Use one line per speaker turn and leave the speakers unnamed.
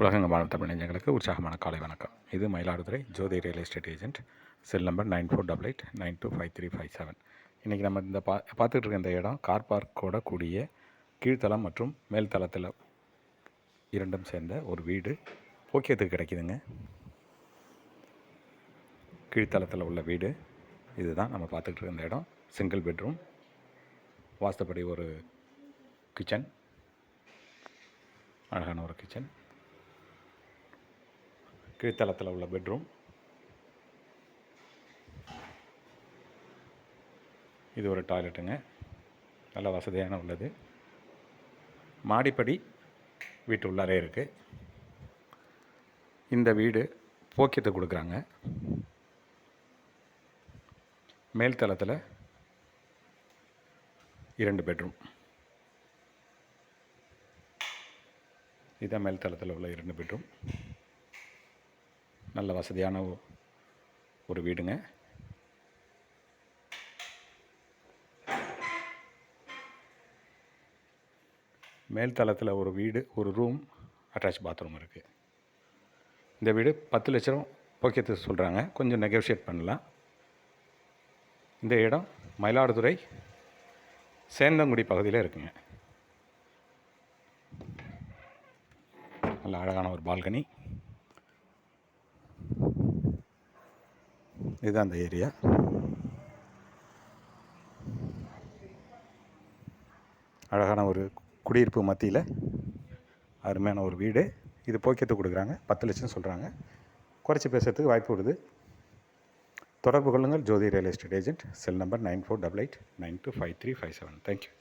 உலகெங்கும் தமிழ் நெஞ்சங்களுக்கு உற்சாகமான காலை வணக்கம். இது Mayiladuthurai Jothi real estate agent. Cell number nine four double eight nine two five three five seven. இன்றைக்கி நம்ம இந்த பா பார்த்துட்டு இருக்க இந்த இடம் கார் பார்க்கோட கூடிய கீழ்த்தளம் மற்றும் மேல்தளத்தில் இரண்டும் சேர்ந்த ஒரு வீடு. போக்கியத்துக்கு கிடைக்குதுங்க. கீழ்த்தளத்தில் உள்ள வீடு. இதுதான் நம்ம பார்த்துக்கிட்டு இருக்க இந்த இடம். சிங்கிள் பெட்ரூம் வாஸ்துப்படி ஒரு கிச்சன் அழகான ஒரு கிச்சன் கீழ்த்தளத்தில் உள்ள பெட்ரூம் இது ஒரு டாய்லெட்டுங்க நல்ல வசதியான உள்ளது. மாடிப்படி வீட்டு உள்ளாரே இருக்குது இந்த வீடு போக்கியத்தை கொடுக்குறாங்க. மேல் தளத்தில் இரண்டு பெட்ரூம் இதான் மேல் தளத்தில் உள்ள இரண்டு பெட்ரூம் நல்ல வசதியான ஒரு வீடுங்க. மேல் தளத்தில் ஒரு வீடு ஒரு ரூம் அட்டாச் பாத்ரூம் இருக்குது இந்த வீடு பத்து லட்சம் போக்கியத்து சொல்கிறாங்க கொஞ்சம் நெகோஷியேட் பண்ணலாம். இந்த இடம் மயிலாடுதுறை சேந்தங்குடி பகுதியில் இருக்குங்க. நல்ல அழகான ஒரு பால்கனி இதுதான் அந்த ஏரியா. அழகான ஒரு குடியிருப்பு மத்தியில் அருமையான ஒரு வீடு. இது போக்கியத்து கொடுக்குறாங்க. பத்து லட்சம் சொல்கிறாங்க குறைச்சி பேசுகிறதுக்கு வாய்ப்பு வருது தொடர்பு கொள்ளுங்கள். Jothi real estate agent. Cell number nine four double eight nine two five three five seven. Thank you